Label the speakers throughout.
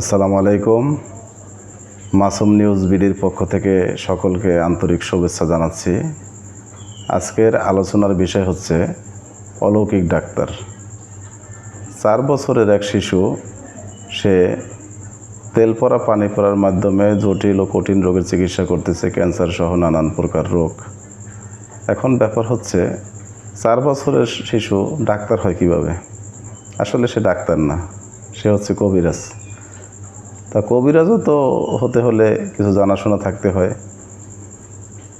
Speaker 1: আসসালামু আলাইকুম। মাসুম নিউজ বিডির পক্ষ থেকে সকলকে আন্তরিক শুভেচ্ছা জানাচ্ছি। আজকের আলোচনার বিষয় হচ্ছে অলৌকিক ডাক্তার। চার বছরের এক শিশু, সে তেল পড়া পানি পরার মাধ্যমে জটিল ও কঠিন রোগের চিকিৎসা করতেছে ক্যান্সার সহ নানান প্রকার রোগ। এখন ব্যাপার হচ্ছে, চার বছরের শিশু ডাক্তার হয় কীভাবে? আসলে সে ডাক্তার না, সে হচ্ছে কবিরাজ। তা কবিরাজও তো হতে হলে কিছু জানাশোনা থাকতে হয়।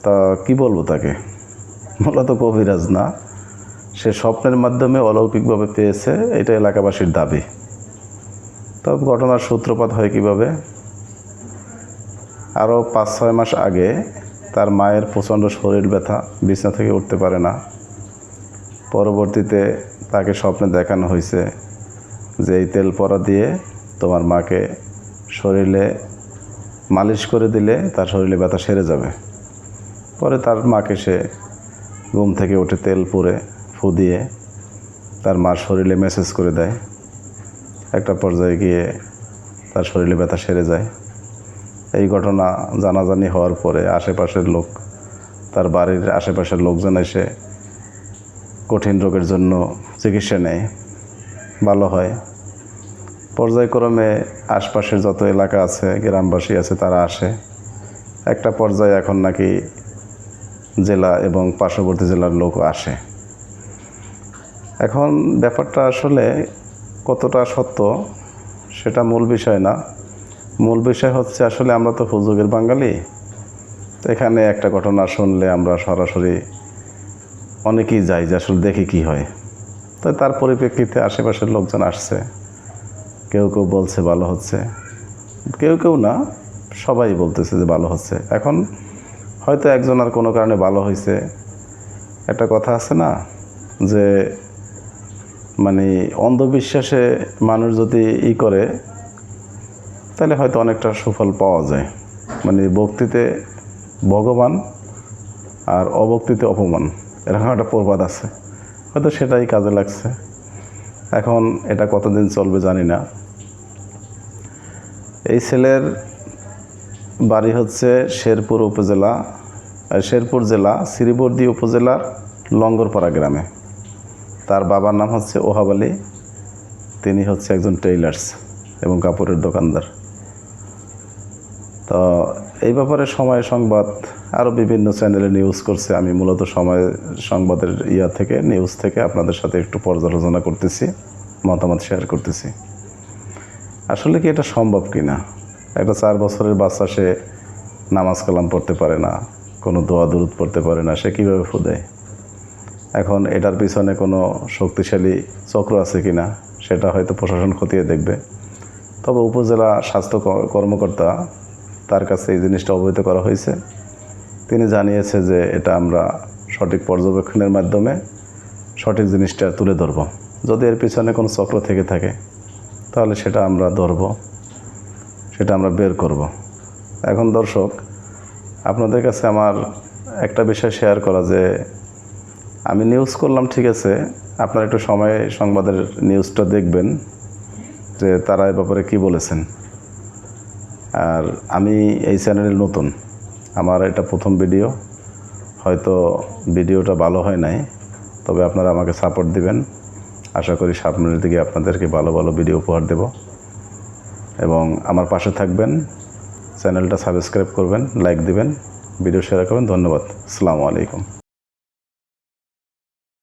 Speaker 1: তা কি বলব তাকে? মূলত কবিরাজ না। সে স্বপ্নের মাধ্যমে অলৌকিকভাবে পেয়েছে, এটা এলাকাবাসীর দাবি। তবে ঘটনার সূত্রপাত হয় কীভাবে? আরও পাঁচ, ছয় মাস আগে তার মায়ের প্রচণ্ড শরীর ব্যথা, বিছনা থেকে উঠতে পারে না। পরবর্তীতে তাকে স্বপ্নে দেখানো হয়েছে যে এই তেল পরা দিয়ে তোমার মাকে শরীরে মালিশ করে দিলে তার শরীরে ব্যথা সেরে যাবে। পরে তার মাকে সে ঘুম থেকে উঠে তেল পুরে ফু দিয়ে তার মার শরীরে মেসেজ করে দেয়। একটা পর্যায়ে গিয়ে তার শরীরে ব্যথা সেরে যায়। এই ঘটনা জানাজানি হওয়ার পরে আশেপাশের লোক, তার বাড়ির আশেপাশের লোকজন এসে কঠিন রোগের জন্য চিকিৎসা নেয়। ভালো হয়। পর্যায়ক্রমে আশপাশের যত এলাকা আছে, গ্রামবাসী আছে, তারা আসে। একটা পর্যায়ে এখন নাকি জেলা এবং পার্শ্ববর্তী জেলার লোক আসে। এখন ব্যাপারটা আসলে কতটা সত্য সেটা মূল বিষয় না। মূল বিষয় হচ্ছে আসলে আমরা তো হুজুগের বাঙালি। তো এখানে একটা ঘটনা শুনলে আমরা সরাসরি অনেকেই যাই যে আসলে দেখি কি হয়। তো তার পরিপ্রেক্ষিতে আশেপাশের লোকজন আসছে। কেউ কেউ বলছে ভালো হচ্ছে। কেউ কেউ না, সবাই বলতেছে যে ভালো হচ্ছে। এখন হয়তো একজন আর কোনো কারণে ভালো হয়েছে একটা কথা আছে না, যে মানে অন্ধবিশ্বাসে মানুষ যদি ই করে, তাহলে হয়তো অনেকটা সুফল পাওয়া যায়। মানে ভক্তিতে ভগবান আর অভক্তিতে অপমান, এরকম একটা প্রবাদ আছে। হয়তো সেটাই কাজে লাগছে। এখন এটা কতদিন চলবে জানি না। এই ছেলের বাড়ি হচ্ছে শেরপুর উপজেলা শেরপুর জেলা, শ্রীবর্দী উপজেলার লঙ্গরপাড়া গ্রামে। তার বাবার নাম হচ্ছে ওহাব আলী, তিনি হচ্ছে একজন টেইলার্স এবং কাপড়ের দোকানদার। তো এই ব্যাপারে সময় সংবাদ আরও বিভিন্ন চ্যানেলে নিউজ করছে। আমি মূলত সময়, সংবাদের ইয়া থেকে নিউজ থেকে আপনাদের সাথে একটু পর্যালোচনা করতেছি, মতামত শেয়ার করতেছি। আসলে কি এটা সম্ভব কি না একটা চার বছরের বাচ্চা, সে নামাজ কালাম পড়তে পারে না, কোনো দোয়া দুরুদ পড়তে পারে না, সে কীভাবে ফুদেয় এখন এটার পিছনে কোনো শক্তিশালী চক্র আছে কি না সেটা হয়তো প্রশাসন খতিয়ে দেখবে। তবে উপজেলা স্বাস্থ্য কর্মকর্তা তার কাছে এই জিনিসটা অবহিত করা হয়েছে। তিনি জানিয়েছে যে এটা আমরা সঠিক পর্যবেক্ষণের মাধ্যমে সঠিক জিনিসটা তুলে ধরব। যদি এর পিছনে কোনো চক্র থেকে থাকে, তাহলে সেটা আমরা ধরব, সেটা আমরা বের করব। এখন দর্শক, আপনাদের কাছে আমার একটা বিষয় শেয়ার করা যে আমি নিউজ করলাম, ঠিক আছে, আপনারা একটু সময় সংবাদের নিউজটা দেখবেন যে তারা এ ব্যাপারে কী বলেছেন। আর আমি এই চ্যানেলে নতুন। আমার এটা প্রথম ভিডিও হয়তো ভিডিওটা ভালো হয় নাই, তবে আপনারা আমাকে সাপোর্ট দিবেন। আশা করি সামনের দিকে আপনাদেরকে ভালো ভালো ভিডিও উপহার দেব। এবং আমার পাশে থাকবেন, চ্যানেলটা সাবস্ক্রাইব করবেন লাইক দিবেন। ভিডিও শেয়ার করবেন, ধন্যবাদ। আসসালামু আলাইকুম।